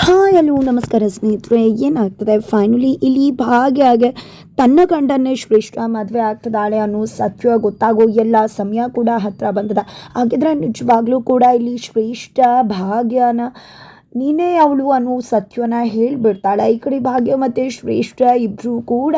Hi, hello, ನಮಸ್ಕಾರ ಸ್ನೇಹಿತರೆ. ಏನಾಗ್ತದೆ? ಫೈನಲಿ ಇಲ್ಲಿ ಭಾಗ್ಯ ಭಾಗ್ಯಾಗೆ ತನ್ನ ಗಂಡನ್ನೇ ಶ್ರೇಷ್ಠ, ಮದುವೆ ಆಗ್ತದಾಳೆ ಅನ್ನೋ ಸತ್ಯ ಗೊತ್ತಾಗೋ ಎಲ್ಲ ಸಮಯ ಕೂಡ ಹತ್ರ ಬಂದದ. ಹಾಗಿದ್ರೆ ನಿಜವಾಗ್ಲೂ ಕೂಡ ಇಲ್ಲಿ ಶ್ರೇಷ್ಠ ಭಾಗ್ಯನ ನೀನೇ ಅವಳು ಅನ್ನೋ ಸತ್ಯನ ಹೇಳಿಬಿಡ್ತಾಳೆ. ಈ ಕಡೆ ಭಾಗ್ಯ ಮತ್ತು ಶ್ರೇಷ್ಠ ಇಬ್ಬರು ಕೂಡ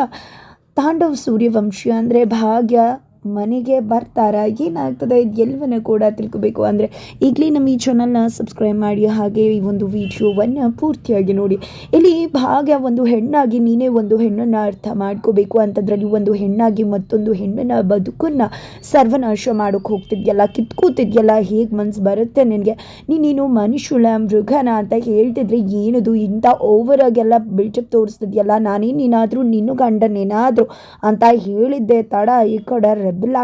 ತಾಂಡವ್ ಸೂರ್ಯವಂಶಿ ಅಂದರೆ ಭಾಗ್ಯ ಮನೆಗೆ ಬರ್ತಾರ, ಏನಾಗ್ತದೆ ಎಲ್ಲವನ್ನ ಕೂಡ ತಿಳ್ಕೊಬೇಕು. ಅಂದರೆ ಈಗಲೇ ನಮ್ಮ ಈ ಚಾನಲ್ನ ಸಬ್ಸ್ಕ್ರೈಬ್ ಮಾಡಿ, ಹಾಗೆ ಈ ಒಂದು ವಿಡಿಯೋವನ್ನು ಪೂರ್ತಿಯಾಗಿ ನೋಡಿ. ಇಲ್ಲಿ ಭಾಗ ಒಂದು ಹೆಣ್ಣಾಗಿ ನೀನೇ ಒಂದು ಹೆಣ್ಣನ್ನು ಅರ್ಥ ಮಾಡ್ಕೋಬೇಕು ಅಂತದ್ರಲ್ಲಿ ಒಂದು ಹೆಣ್ಣಾಗಿ ಮತ್ತೊಂದು ಹೆಣ್ಣನ್ನ ಬದುಕನ್ನು ಸರ್ವನಾಶ ಮಾಡೋಕೆ ಹೋಗ್ತಿದ್ಯಲ್ಲ, ಕಿತ್ಕೋತಿದ್ಯಲ್ಲ, ಹೇಗೆ ಮನ್ಸು ಬರುತ್ತೆ ನಿನಗೆ? ನೀನೇನು ಮನುಷ್ಯಳ, ಮೃಗನ ಅಂತ ಹೇಳ್ತಿದ್ರೆ ಏನದು ಇಂಥ ಓವರ್ ಆಗೆಲ್ಲ ಬಿಲ್ಟಪ್ ತೋರಿಸ್ತಿದ್ಯಲ್ಲ ನಾನೇನೇನಾದರೂ ನಿನ್ನ ಗಂಡನೇನಾದರೂ ಅಂತ ಹೇಳಿದ್ದೆ ತಡ ಈ ಕಡೆ. ರೆಬಲ್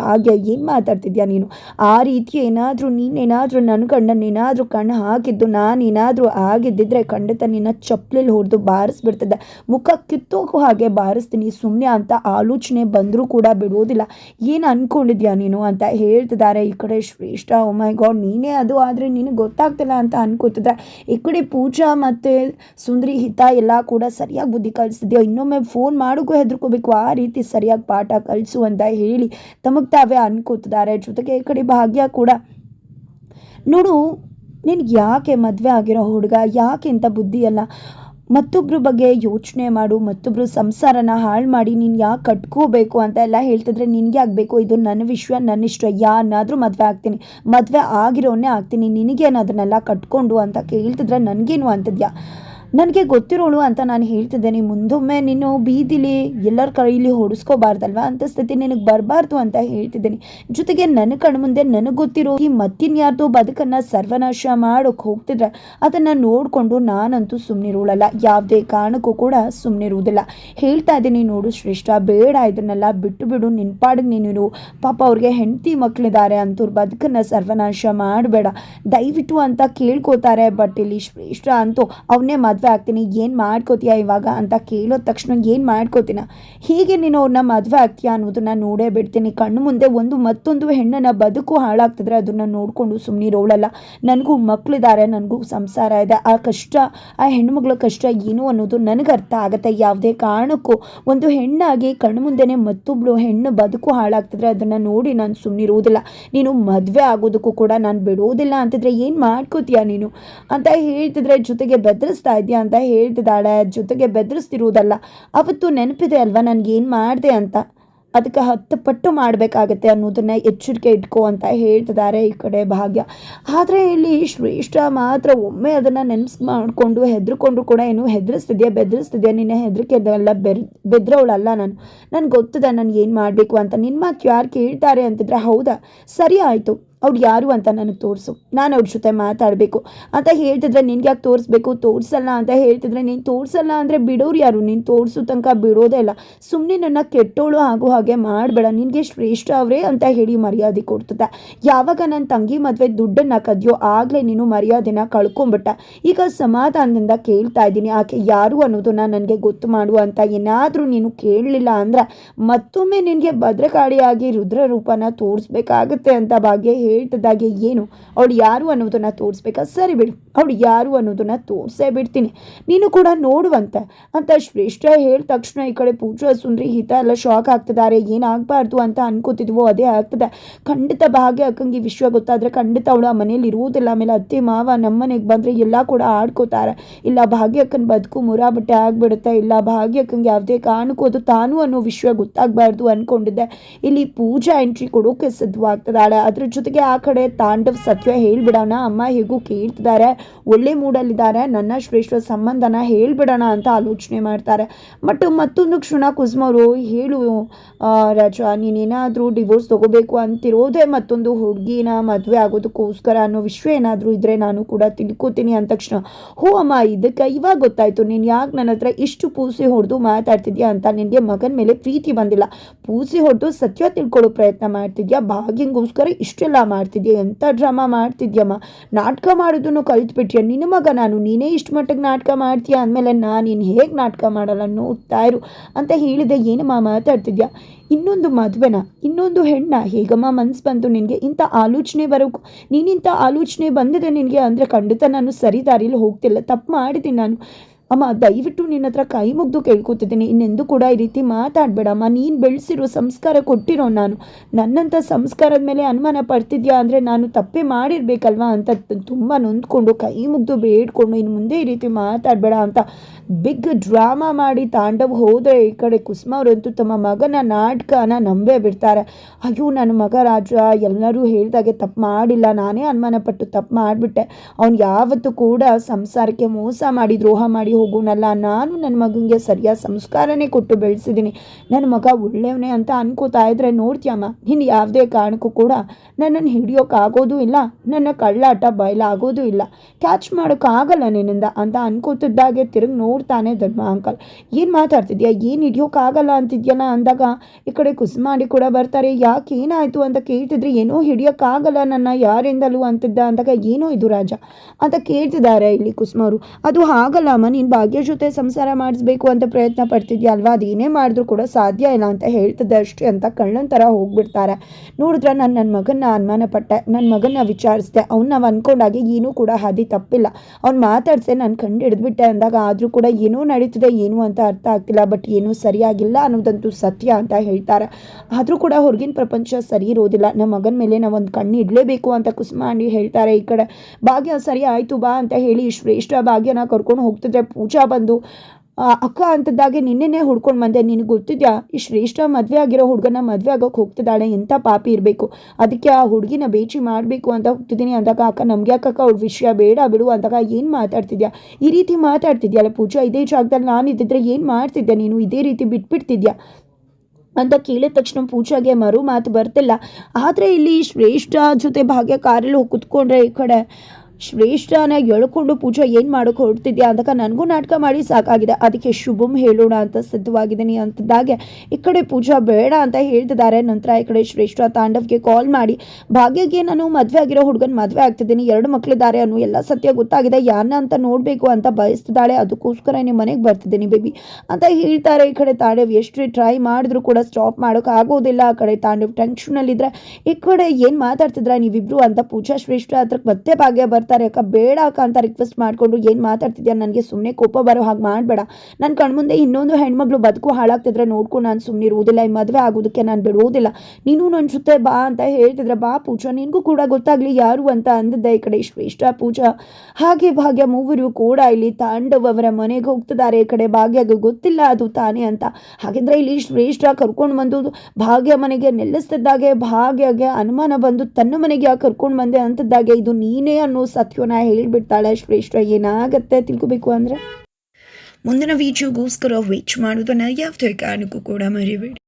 ಭಾಗ್ಯ, ಏನು ಮಾತಾಡ್ತಿದ್ಯಾ ನೀನು? ಆ ರೀತಿ ಏನಾದರೂ ನೀನೇನಾದರೂ ನನ್ನ ಗಂಡನೇನಾದರೂ ಕಣ್ಣು ಹಾಕಿದ್ದು ನಾನೇನಾದರೂ ಆಗಿದ್ದಿದ್ರೆ ಖಂಡಿತ ನಿನ್ನ ಚಪ್ಪಲಿಲಿ ಹೊಡೆದು ಬಾರಿಸ್ಬಿಡ್ತಿದ್ದೆ. ಮುಖ ಕಿತ್ತೋಕು ಹಾಗೆ ಬಾರಿಸ್ತೀನಿ ಸುಮ್ಮನೆ ಅಂತ ಆಲೋಚನೆ ಬಂದರೂ ಕೂಡ ಬಿಡೋದಿಲ್ಲ. ಏನು ಅಂದ್ಕೊಂಡಿದ್ಯಾ ನೀನು ಅಂತ ಹೇಳ್ತಿದ್ದಾರೆ ಈ ಕಡೆ ಶ್ರೇಷ್ಠ. ಮೈ ಗಾಡ್ ನೀನೇ ಅದು ಆದರೆ ನಿನಗೆ ಗೊತ್ತಾಗ್ತಿಲ್ಲ ಅಂತ ಅನ್ಕೋತಿದ್ರೆ. ಈ ಕಡೆ ಪೂಜಾ ಮತ್ತು ಸುಂದರಿ, ಹಿತ ಎಲ್ಲ ಕೂಡ ಸರಿಯಾಗಿ ಬುದ್ಧಿ ಕಲಿಸ್ತಿದ್ಯೋ ಇನ್ನೊಮ್ಮೆ ಫೋನ್ ಮಾಡೋಕ್ಕೂ ಹೆದರ್ಕೋಬೇಕು ಆ ರೀತಿ ಸರಿಯಾಗಿ ಪಾಠ ಕಲಿಸು ಅಂತ ಹೇಳಿ ತಮಗೆ ತಾವೇ ಅನ್ಕೋತಿದ್ದಾರೆ. ಜೊತೆಗೆ ಈ ಕಡೆ ಭಾಗ್ಯ ಕೂಡ, ನೋಡು ನಿನಗೆ ಯಾಕೆ ಮದುವೆ ಆಗಿರೋ ಹುಡುಗ, ಯಾಕೆ ಇಂಥ ಬುದ್ಧಿ ಅಲ್ಲ ಮತ್ತೊಬ್ಬರ ಬಗ್ಗೆ ಯೋಚನೆ ಮಾಡು ಮತ್ತೊಬ್ಬರು ಸಂಸಾರನ ಹಾಳು ಮಾಡಿ, ನೀನು ಯಾಕೆ ಕಟ್ಕೋಬೇಕು ಅಂತ ಎಲ್ಲ ಹೇಳ್ತಿದ್ರೆ ನಿನಗೆ ಆಗಬೇಕು. ಇದು ನನ್ನ ವಿಶ್ವ ನನ್ನ ಇಷ್ಟ. ಯಾರನ್ನಾದರೂ ಮದುವೆ ಆಗ್ತೀನಿ. ಮದುವೆ ಆಗಿರೋನೇ ಆಗ್ತೀನಿ. ನಿನಗೇನು ಅದನ್ನೆಲ್ಲ ಕಟ್ಕೊಂಡು ಅಂತ ಕೇಳ್ತಿದ್ರೆ ನನಗೇನು ಅಂತಿದ್ಯಾ? ನನಗೆ ಗೊತ್ತಿರೋಳು ಅಂತ ನಾನು ಹೇಳ್ತಿದ್ದೇನೆ. ಮುಂದೊಮ್ಮೆ ನೀನು ಬೀದಿಲಿ ಎಲ್ಲರ ಕೈಲಿ ಹೊಡಿಸ್ಕೋಬಾರ್ದಲ್ವಾ ಅಂತ ಸ್ಥಿತಿ ನಿನಗೆ ಬರಬಾರ್ದು ಅಂತ ಹೇಳ್ತಿದ್ದೀನಿ. ಜೊತೆಗೆ ನನ್ನ ಕಣ್ಣು ಮುಂದೆ ನನಗೆ ಗೊತ್ತಿರೋ ಈ ಮತ್ತಿನ್ಯಾರ್ದು ಬದುಕನ್ನು ಸರ್ವನಾಶ ಮಾಡೋಕೆ ಹೋಗ್ತಿದ್ರೆ. ಅದನ್ನು ನೋಡಿಕೊಂಡು ನಾನಂತೂ ಸುಮ್ಮನಿರೋಳಲ್ಲ ಯಾವುದೇ ಕಾರಣಕ್ಕೂ ಕೂಡ ಸುಮ್ಮನಿರುವುದಿಲ್ಲ ಹೇಳ್ತಾ ಇದ್ದೀನಿ ನೋಡು ಶ್ರೇಷ್ಠ, ಬೇಡ ಇದನ್ನೆಲ್ಲ ಬಿಟ್ಟು ಬಿಡು ನಿನ್ನ ಪಾಡಿಗೆ ನೀನು ಪಾಪ ಅವ್ರಿಗೆ ಹೆಂಡತಿ ಮಕ್ಕಳಿದ್ದಾರೆ ಅಂತವ್ರ ಬದುಕನ್ನು ಸರ್ವನಾಶ ಮಾಡಬೇಡ. ದಯವಿಟ್ಟು ಅಂತ ಕೇಳ್ಕೋತಾರೆ, ಬಟ್ ಇಲ್ಲಿ ಶ್ರೇಷ್ಠ ಅಂತೂ ಅವನೇ ಆಗ್ತೀನಿ, ಏನು ಮಾಡ್ಕೋತೀಯ ಇವಾಗ ಅಂತ ಕೇಳೋದ ತಕ್ಷಣ ಏನು ಮಾಡ್ಕೋತೀನ? ಹೀಗೆ ನೀನು ಅವ್ರನ್ನ ಮದುವೆ ಆಗ್ತೀಯಾ ಅನ್ನೋದನ್ನ ನೋಡೇ ಬಿಡ್ತೀನಿ. ಕಣ್ಣು ಮುಂದೆ ಒಂದು ಮತ್ತೊಂದು ಹೆಣ್ಣನ್ನ ಬದುಕು ಹಾಳಾಗ್ತಿದ್ರೆ ಅದನ್ನು ನೋಡಿಕೊಂಡು ಸುಮ್ಮನಿರೋಳಲ್ಲ ನನಗೂ ಮಕ್ಕಳಿದ್ದಾರೆ ನನಗೂ ಸಂಸಾರ ಇದೆ. ಆ ಕಷ್ಟ, ಆ ಹೆಣ್ಣುಮಗಳ ಕಷ್ಟ ಏನು ಅನ್ನೋದು ನನಗೆ ಅರ್ಥ ಆಗುತ್ತೆ. ಯಾವುದೇ ಕಾರಣಕ್ಕೂ ಒಂದು ಹೆಣ್ಣಾಗಿ ಕಣ್ಣು ಮುಂದೆನೆ ಮತ್ತೊಬ್ಳು ಹೆಣ್ಣು ಬದುಕು ಹಾಳಾಗ್ತಿದ್ರೆ ಅದನ್ನು ನೋಡಿ ನಾನು ಸುಮ್ಮನಿರೋದಿಲ್ಲ ನೀನು ಮದುವೆ ಆಗೋದಕ್ಕೂ ಕೂಡ ನಾನು ಬಿಡೋದಿಲ್ಲ ಅಂತಿದ್ರೆ ಏನು ಮಾಡ್ಕೋತೀಯ ನೀನು? ಅಂತ ಹೇಳ್ತಿದ್ರೆ ಜೊತೆಗೆ ಬೆದರಿಸ್ತಾ ಇದೆಯಾ ಅಂತ ಹೇಳ್ತಿದ್ದಾಳೆ. ಜೊತೆಗೆ ಬೆದರಿಸ್ತಿರುವುದಲ್ಲ. ಅವತ್ತು ನೆನಪಿದೆ ಅಲ್ವಾ ನನಗೆ ಏನು ಮಾಡಿದೆ ಅಂತ? ಅದಕ್ಕೆ ಹತ್ತು ಪಟ್ಟು ಮಾಡಬೇಕಾಗತ್ತೆ ಅನ್ನೋದನ್ನ ಎಚ್ಚರಿಕೆ ಇಟ್ಕೋ ಅಂತ ಹೇಳ್ತಿದ್ದಾರೆ ಈ ಕಡೆ ಭಾಗ್ಯ. ಆದರೆ ಇಲ್ಲಿ ಶ್ರೇಷ್ಠ ಮಾತ್ರ ಒಮ್ಮೆ ಅದನ್ನು ನೆನೆಸ್ ಮಾಡಿಕೊಂಡು ಹೆದರ್ಕೊಂಡ್ರು ಕೂಡ ಏನು ಹೆದರಿಸ್ತಿದ್ಯಾ, ಬೆದರಿಸ್ತಿದ್ಯಾ? ನಿನ್ನ ಹೆದರಿಕೆ ಎಲ್ಲ ಬೆರ್ ನಾನು. ನನಗೆ ಗೊತ್ತಿದೆ ನನಗೆ ಏನು ಮಾಡಬೇಕು ಅಂತ. ನಿನ್ನ ಮಾತು ಯಾರು ಕೇಳ್ತಾರೆ ಅಂತಿದ್ರೆ ಹೌದಾ? ಸರಿ ಆಯಿತು. ಅವ್ರು ಯಾರು ಅಂತ ನನಗೆ ತೋರಿಸು. ನಾನು ಅವ್ರ ಜೊತೆ ಮಾತಾಡಬೇಕು. ಅಂತ ಹೇಳ್ತಿದ್ರೆ ನಿನ್ಗೆ ಯಾಕೆ ತೋರಿಸ್ಬೇಕು? ತೋರಿಸಲ್ಲ ಅಂತ ಹೇಳ್ತಿದ್ರೆ ನೀನು ತೋರಿಸಲ್ಲ ಅಂದರೆ ಬಿಡೋರು ಯಾರು? ನೀನು ತೋರಿಸೋ ತನಕ ಬಿಡೋದೇ ಇಲ್ಲ. ಸುಮ್ಮನೆ ನನ್ನ ಕೆಟ್ಟೋಳು ಆಗೋ ಹಾಗೆ ಮಾಡಬೇಡ. ನಿನಗೆ ಶ್ರೇಷ್ಠ ಅವರೇ ಅಂತ ಹೇಳಿ ಮರ್ಯಾದೆ ಕೊಡ್ತದೆ. ಯಾವಾಗ ನನ್ನ ತಂಗಿ ಮದುವೆ ದುಡ್ಡನ್ನು ಕದ್ಯೋ ಆಗಲೇ ನೀನು ಮರ್ಯಾದೆನ ಕಳ್ಕೊಂಬಿಟ್ಟ. ಈಗ ಸಮಾಧಾನದಿಂದ ಕೇಳ್ತಾ ಇದ್ದೀನಿ. ಆಕೆ ಯಾರು ಅನ್ನೋದನ್ನ ನನಗೆ ಗೊತ್ತು ಮಾಡು ಅಂತ ಏನಾದರೂ ನೀನು ಕೇಳಲಿಲ್ಲ ಅಂದ್ರೆ ಮತ್ತೊಮ್ಮೆ ನಿನಗೆ ಭದ್ರಕಾಳಿಯಾಗಿ ರುದ್ರ ರೂಪನ ತೋರಿಸ್ಬೇಕಾಗತ್ತೆ ಅಂತ ಭಾಗ್ಯ ಹೇಳ್ತಿದ್ದಾಗೆ ಏನು? ಅವಳು ಯಾರು ಅನ್ನೋದನ್ನ ತೋರಿಸ್ಬೇಕಾ? ಸರಿ ಬಿಡು. ಅವಳು ಯಾರು ಅನ್ನೋದನ್ನು ತೋರಿಸೇ ಬಿಡ್ತೀನಿ. ನೀನು ಕೂಡ ನೋಡುವಂತೆ. ಅಂತ ಶ್ರೇಷ್ಠ ಹೇಳಿದ ತಕ್ಷಣ ಈ ಕಡೆ ಪೂಜಾ, ಸುಂದ್ರಿ, ಹಿತ ಎಲ್ಲ ಶಾಕ್ ಆಗ್ತಿದ್ದಾರೆ. ಏನಾಗಬಾರ್ದು ಅಂತ ಅನ್ಕೋತಿದ್ವೋ ಅದೇ ಆಗ್ತದೆ. ಖಂಡಿತ ಭಾಗ್ಯ ಅಕ್ಕಂಗೆ ವಿಶ್ವ ಗೊತ್ತಾದ್ರೆ ಖಂಡಿತ ಅವಳು ಆ ಮನೇಲಿ ಇರುವುದಿಲ್ಲ. ಆಮೇಲೆ ಅತ್ತೆ, ಮಾವ, ನಮ್ಮನೆಗೆ ಬಂದರೆ ಎಲ್ಲ ಕೂಡ ಆಡ್ಕೋತಾರೆ. ಇಲ್ಲ ಭಾಗ್ಯಕ್ಕನ ಬದುಕು ಮುರಾಬಟ್ಟೆ ಆಗಿಬಿಡುತ್ತೆ. ಇಲ್ಲ ಭಾಗ್ಯಕ್ಕಂಗೆ ಯಾವುದೇ ಕಾರಣಕ್ಕೂ ತಾನು ಅನ್ನೋ ವಿಶ್ವ ಗೊತ್ತಾಗಬಾರ್ದು ಅಂದ್ಕೊಂಡಿದ್ದೆ ಇಲ್ಲಿ ಪೂಜಾ ಎಂಟ್ರಿ ಕೊಡೋಕೆ ಸಿದ್ಧವಾಗ್ತದಾಳೆ ಅದ್ರ ಜೊತೆಗೆ ಆ ಕಡೆ ತಾಂಡವ್ ಸತ್ಯ ಹೇಳ್ಬಿಡೋಣ. ಅಮ್ಮ ಹೇಗೂ ಕೇಳ್ತಿದ್ದಾರೆ. ಒಳ್ಳೆ ಮೂಡಲ್ಲಿದ್ದಾರೆ. ನನ್ನ ಶ್ರೇಷ್ಠ ಸಂಬಂಧನ ಹೇಳ್ಬಿಡೋಣ ಅಂತ ಆಲೋಚನೆ ಮಾಡ್ತಾರೆ. ಬಟ್ ಮತ್ತೊಂದು ಕ್ಷಣ ಕುಸುಮವರು ಹೇಳು ರಾಜ, ನೀನೇನಾದರೂ ಡಿವೋರ್ಸ್ ತಗೋಬೇಕು ಅಂತಿರೋದೇ ಮತ್ತೊಂದು ಹುಡುಗಿನ ಮದುವೆ ಆಗೋದಕ್ಕೋಸ್ಕರ ಅನ್ನೋ ವಿಷಯ ಏನಾದರೂ ಇದ್ದರೆ ನಾನು ಕೂಡ ತಿಳ್ಕೊತೀನಿ ಅಂದ ತಕ್ಷಣ, ಹೋ ಅಮ್ಮ, ಇದಕ್ಕೆ ಇವಾಗ ಗೊತ್ತಾಯ್ತು. ನೀನು ಯಾಕೆ ನನ್ನ ಹತ್ರ ಇಷ್ಟು ಪೂಸಿ ಹೊಡೆದು ಮಾತಾಡ್ತಿದ್ಯಾ ಅಂತ ನಿನಗೆ ಮಗನ ಮೇಲೆ ಪ್ರೀತಿ ಬಂದಿಲ್ಲ. ಪೂಸಿ ಹೊಡೆದು ಸತ್ಯ ತಿಳ್ಕೊಳ್ಳೋ ಪ್ರಯತ್ನ ಮಾಡ್ತಿದ್ಯಾ? ಭಾಗ್ಯಂಗೋಸ್ಕರ ಇಷ್ಟೆಲ್ಲ ಮಾಡ್ತಿದ್ಯಾ? ಎಂಥ ಡ್ರಾಮಾ ಮಾಡ್ತಿದ್ಯಮ್ಮ? ನಾಟಕ ಮಾಡೋದನ್ನು ಕಲ್ತು ಬಿಟ್ಬಿಟ್ಯ ನಿನ್ನ ಮಗ ನಾನು, ನೀನೇ ಇಷ್ಟು ಮಟ್ಟಿಗೆ ನಾಟಕ ಮಾಡ್ತೀಯ? ಅಂದಮೇಲೆ ನಾನು ನೀನು ಹೇಗೆ ನಾಟಕ ಮಾಡಲ್ಲ? ನೋಡ್ತಾ ಇರು. ಅಂತ ಹೇಳಿದೆ. ಏನಮ್ಮ ಮಾತಾಡ್ತಿದ್ಯಾ, ಇನ್ನೊಂದು ಮದುವೆನ, ಇನ್ನೊಂದು ಹೆಣ್ಣ. ಹೇಗಮ್ಮ ಮನ್ಸು ಬಂತು ನಿನಗೆ? ಇಂಥ ಆಲೋಚನೆ ಬರೋಕು ನೀನಿಂಥ ಆಲೋಚನೆ ಬಂದಿದೆ ನಿನಗೆ? ಅಂದರೆ ಖಂಡಿತ ನಾನು ಸರಿ ದಾರಿಯಲ್ಲಿ ಹೋಗ್ತಿಲ್ಲ. ತಪ್ಪು ಮಾಡಿದ್ದೀನಿ ನಾನು. ಅಮ್ಮ, ದಯವಿಟ್ಟು ನಿನ್ನ ಹತ್ರ ಕೈ ಮುಗ್ದು ಕೇಳ್ಕೊತಿದ್ದೀನಿ. ಇನ್ನೆಂದು ಕೂಡ ಈ ರೀತಿ ಮಾತಾಡಬೇಡಮ್ಮ. ನೀನು ಬೆಳೆಸಿರೋ ಸಂಸ್ಕಾರ ಕೊಟ್ಟಿರೋ ನಾನು. ನನ್ನಂಥ ಸಂಸ್ಕಾರದ ಮೇಲೆ ಅನುಮಾನ ಪಡ್ತಿದ್ಯಾ ಅಂದರೆ ನಾನು ತಪ್ಪೇ ಮಾಡಿರಬೇಕಲ್ವಾ ಅಂತ ತುಂಬ ನೊಂದ್ಕೊಂಡು ಕೈ ಮುಗ್ದು ಬೇಡ್ಕೊಂಡು ಇನ್ನು ಮುಂದೆ ಈ ರೀತಿ ಮಾತಾಡಬೇಡ ಅಂತ ಬಿಗ್ ಡ್ರಾಮಾ ಮಾಡಿ ತಾಂಡವ್ ಹೋದರೆ ಈ ಕಡೆ ಕುಸುಮ ಅವರಂತೂ ತಮ್ಮ ಮಗನ ನಾಟಕನ ನಂಬೇ ಬಿಡ್ತಾರೆ. ಅಯ್ಯೋ ನನ್ನ ಮಗ ರಾಜ, ಎಲ್ಲರೂ ಹೇಳಿದಾಗೆ ತಪ್ಪು ಮಾಡಿಲ್ಲ. ನಾನೇ ಅನುಮಾನ ಪಟ್ಟು ತಪ್ಪು ಮಾಡಿಬಿಟ್ಟೆ. ಅವ್ನು ಯಾವತ್ತೂ ಕೂಡ ಸಂಸಾರಕ್ಕೆ ಮೋಸ ಮಾಡಿ, ದ್ರೋಹ ಮಾಡಿ ಹೋಗೋನಲ್ಲ, ನಾನು ನನ್ನ ಮಗನಿಗೆ ಸರಿಯಾದ ಸಂಸ್ಕಾರನೇ ಕೊಟ್ಟು ಬೆಳೆಸಿದ್ದೀನಿ ನನ್ನ ಮಗ ಒಳ್ಳೆಯವನೇ ಅಂತ ಅನ್ಕೋತಾ ಇದ್ರೆ ನೋಡ್ತೀಯಮ್ಮ, ನೀನು ಯಾವುದೇ ಕಾರಣಕ್ಕೂ ಕೂಡ ನನ್ನನ್ನು ಹಿಡಿಯೋಕ್ಕಾಗೋದೂ ಇಲ್ಲ, ನನ್ನ ಕಳ್ಳಾಟ ಬಯಲಾಗೋದೂ ಇಲ್ಲ. ಕ್ಯಾಚ್ ಮಾಡೋಕ್ಕಾಗಲ್ಲ ನಿನ್ನಿಂದ ಅಂತ ಅನ್ಕೋತಿದ್ದಾಗೆ ತಿರುಗಿ ನೋಡ್ತಾನೆ ಧರ್ಮ ಅಂಕಲ್. ಏನು ಮಾತಾಡ್ತಿದ್ಯಾ? ಏನು ಹಿಡಿಯೋಕ್ಕಾಗಲ್ಲ ಅಂತಿದ್ಯಲ್ಲ ಅಂದಾಗ, ಈ ಕಡೆ ಕುಸುಮಾಡಿ ಕೂಡ ಬರ್ತಾರೆ, ಯಾಕೆ ಏನಾಯಿತು ಅಂತ ಕೇಳ್ತಿದ್ರೆ ಏನೋ ಹಿಡಿಯೋಕ್ಕಾಗಲ್ಲ ನನ್ನ ಯಾರಿಂದಲೂ ಅಂತಿದ್ದ ಅಂದಾಗ, ಏನೋ ಇದು ರಾಜ ಅಂತ ಕೇಳ್ತಿದ್ದಾರೆ ಇಲ್ಲಿ ಕುಸುಮವರು ಅದು ಹಾಗಲ್ಲ ಅಮ್ಮ, ನೀನು ಭಾಗ್ಯ ಜೊತೆ ಸಂಸಾರ ಮಾಡಿಸ್ಬೇಕು ಅಂತ ಪ್ರಯತ್ನ ಪಡ್ತಿದ್ಯಾ ಅಲ್ವಾ? ಅದೇನೇ ಮಾಡಿದ್ರು ಕೂಡ ಸಾಧ್ಯ ಇಲ್ಲ ಅಂತ ಹೇಳ್ತದೆ ಅಷ್ಟೇ ಅಂತ ಕಳ್ಳನ ಥರ ಹೋಗ್ಬಿಡ್ತಾರೆ. ನೋಡಿದ್ರೆ ನಾನು ನನ್ನ ಮಗನ್ನ ಅನುಮಾನ ಪಟ್ಟೆ ನನ್ನ ಮಗನ್ನ ವಿಚಾರಿಸಿದೆ. ಅವ್ನು ನಾವು ಅಂದ್ಕೊಂಡಾಗೆ ಏನೂ ಕೂಡ ಹಾದಿ ತಪ್ಪಿಲ್ಲ. ಅವ್ನು ಮಾತಾಡ್ಸೆ, ನಾನು ಕಂಡು ಹಿಡಿದ್ಬಿಟ್ಟೆ ಅಂದಾಗ ಆದರೂ ಕೂಡ ಏನೂ ನಡೀತದೆ, ಏನು ಅಂತ ಅರ್ಥ ಆಗ್ತಿಲ್ಲ, ಬಟ್ ಏನೂ ಸರಿಯಾಗಿಲ್ಲ ಅನ್ನೋದಂತೂ ಸತ್ಯ ಅಂತ ಹೇಳ್ತಾರೆ. ಆದರೂ ಕೂಡ ಹೊರಗಿನ ಪ್ರಪಂಚ ಸರಿ ಇರೋದಿಲ್ಲ. ನಮ್ಮ ಮಗನ ಮೇಲೆ ನಾವೊಂದು ಕಣ್ಣು ಇಡಲೇಬೇಕು ಅಂತ ಕುಸುಮಾಂಡಿ ಹೇಳ್ತಾರೆ ಈ ಕಡೆ. ಭಾಗ್ಯ ಸರಿ ಆಯಿತು ಬಾ ಅಂತ ಹೇಳಿ ಶ್ರೇಷ್ಠ ಭಾಗ್ಯನ ಕರ್ಕೊಂಡು ಹೋಗ್ತಿದ್ರೆ ಪೂಜಾ ಬಂದು ಅಕ್ಕ ಅಂತದಾಗೆ ನಿನ್ನೆನೇ ಹುಡ್ಕೊಂಡು ಬಂದೆ. ನಿನಗೆ ಗೊತ್ತಿದ್ಯಾ? ಈ ಶ್ರೇಷ್ಠ ಮದುವೆ ಆಗಿರೋ ಹುಡುಗನ ಮದುವೆ ಆಗೋಕೆ ಹೋಗ್ತಿದ್ದಾಳೆ. ಎಂಥ ಪಾಪಿ ಇರಬೇಕು. ಅದಕ್ಕೆ ಆ ಹುಡುಗಿನ ಬೇಚಿ ಮಾಡಬೇಕು ಅಂತ ಹೋಗ್ತಿದ್ದೀನಿ ಅಂದಾಗ, ಅಕ್ಕ, ನಮ್ಗೆ ಯಾಕಕ್ಕ ಅವ್ಳ ವಿಷಯ ಬೇಡ ಬಿಡು ಅಂದಾಗ, ಏನು ಮಾತಾಡ್ತಿದ್ಯಾ? ಈ ರೀತಿ ಮಾತಾಡ್ತಿದ್ಯಲ್ಲ ಪೂಜಾ? ಇದೇ ಜಾಗದಲ್ಲಿ ನಾನು ಇದ್ದಿದ್ರೆ ಏನು ಮಾಡ್ತಿದ್ದೆ? ನೀನು ಇದೇ ರೀತಿ ಬಿಟ್ಬಿಡ್ತಿದ್ಯಾ? ಅಂತ ಕೇಳಿದ ತಕ್ಷಣ ಪೂಜಾಗೆ ಮರು ಮಾತು ಬರ್ತಿಲ್ಲ. ಆದರೆ ಇಲ್ಲಿ ಶ್ರೇಷ್ಠ ಜೊತೆ ಭಾಗ್ಯ ಕಾರಲ್ಲಿ ಹೋಗಿ ಕುತ್ಕೊಂಡ್ರೆ ಈ ಕಡೆ ಶ್ರೇಷ್ಠನ ಎಳ್ಕೊಂಡು ಪೂಜಾ ಏನು ಮಾಡೋಕೆ ಹೊರಡ್ತಿದ್ಯಾ ಅಂತಕ ನನಗೂ ನಾಟಕ ಮಾಡಿ ಸಾಕಾಗಿದೆ. ಅದಕ್ಕೆ ಶುಭಂ ಹೇಳೋಣ ಅಂತ ಸಿದ್ಧವಾಗಿದ್ದೀನಿ ಅಂತದಾಗೆ ಈ ಕಡೆ ಪೂಜಾ ಬೇಡ ಅಂತ ಹೇಳ್ತಿದ್ದಾರೆ. ನಂತರ ಈ ಕಡೆ ಶ್ರೇಷ್ಠ ತಾಂಡವ್ಗೆ ಕಾಲ್ ಮಾಡಿ, ಭಾಗ್ಯಗೆ ನಾನು ಮದುವೆ ಆಗಿರೋ ಹುಡುಗನ ಮದುವೆ ಆಗ್ತಿದ್ದೀನಿ. ಎರಡು ಮಕ್ಕಳಿದ್ದಾರೆ ಅನ್ನೋ ಎಲ್ಲ ಸತ್ಯ ಗೊತ್ತಾಗಿದೆ. ಯಾರನ್ನ ಅಂತ ನೋಡಬೇಕು ಅಂತ ಬಯಸ್ತಿದ್ದಾಳೆ. ಅದಕ್ಕೋಸ್ಕರ ನಿಮ್ಮ ಮನೆಗೆ ಬರ್ತಿದ್ದೀನಿ ಬೇಬಿ ಅಂತ ಹೇಳ್ತಾರೆ. ಈ ಕಡೆ ತಾಂಡವ್ ಎಷ್ಟು ಟ್ರೈ ಮಾಡಿದ್ರು ಕೂಡ ಸ್ಟಾಪ್ ಮಾಡೋಕೆ ಆಗೋದಿಲ್ಲ. ಆ ಕಡೆ ತಾಂಡವ್ ಟೆನ್ಷನಲ್ಲಿದ್ದರೆ ಈ ಕಡೆ ಏನು ಮಾತಾಡ್ತಿದ್ರೆ ನೀವಿಬ್ರು? ಅಂತ ಪೂಜಾ ಶ್ರೇಷ್ಠ ಹತ್ರಕ್ಕೆ ಮತ್ತೆ ಭಾಗ್ಯ ಬರ್ತಾರೆ ಅಕ್ಕ. ಬೇಡ ಅಕ್ಕ ಅಂತ ರಿಕ್ವೆಸ್ಟ್ ಮಾಡಿಕೊಂಡು ಏನು ಮಾತಾಡ್ತಿದ್ಯಾ? ನನಗೆ ಸುಮ್ಮನೆ ಕೋಪ ಬರೋ ಹಾಗೆ ಮಾಡಬೇಡ. ನನ್ನ ಕಣ್ಮುಂದೆ ಇನ್ನೊಂದು ಹೆಣ್ಮಗಳು ಬದುಕು ಹಾಳಾಗ್ತಿದ್ರೆ ನೋಡ್ಕೊಂಡು ನಾನು ಸುಮ್ಮನೆ ಇರುವುದಿಲ್ಲ. ಈ ಮದುವೆ ಆಗೋದಕ್ಕೆ ನಾನು ಬಿಡುವುದಿಲ್ಲ. ನೀನು ನನ್ನ ಜೊತೆ ಬಾ ಅಂತ ಹೇಳ್ತಿದ್ರೆ, ಬಾ ಪೂಜಾ, ನಿನಗೂ ಕೂಡ ಗೊತ್ತಾಗಲಿ ಯಾರು ಅಂತ ಅಂದಿದ್ದೆ. ಈ ಕಡೆ ಶ್ರೇಷ್ಠ ಪೂಜಾ, ಹಾಗೆ ಭಾಗ್ಯ ಮೂವರು ಕೂಡ ಇಲ್ಲಿ ತಾಂಡವ್ ಮನೆಗೆ ಹೋಗ್ತಿದ್ದಾರೆ. ಈ ಕಡೆ ಭಾಗ್ಯಗೆ ಗೊತ್ತಿಲ್ಲ ಅದು ತಾನೇ ಅಂತ. ಹಾಗಿದ್ರೆ ಇಲ್ಲಿ ಶ್ರೇಷ್ಠ ಕರ್ಕೊಂಡು ಬಂದು ಭಾಗ್ಯ ಮನೆಗೆ ನಿಲ್ಲಿಸ್ತಿದ್ದಾಗೆ ಭಾಗ್ಯಗೆ ಅನುಮಾನ ಬಂದು ತನ್ನ ಮನೆಗೆ ಕರ್ಕೊಂಡು ಬಂದೆ ಅಂತಿದ್ದಾಗೆ ಇದು ನೀನೇ ಅನ್ನೋ ಸತ್ಯನ ಹೇಳ್ಬಿಡ್ತಾಳೆ ಶ್ರೇಷ್ಠ ಏನಾಗತ್ತೆ ತಿಳ್ಕೊಬೇಕು ಅಂದರೆ? ಮುಂದಿನ ವೀಡಿಯೋಗೋಸ್ಕರ ವೇಚ್ ಮಾಡೋದನ್ನು ಯಾವುದೇ ಕಾರಣಕ್ಕೂ ಕೂಡ ಮರಿಬೇಡಿ.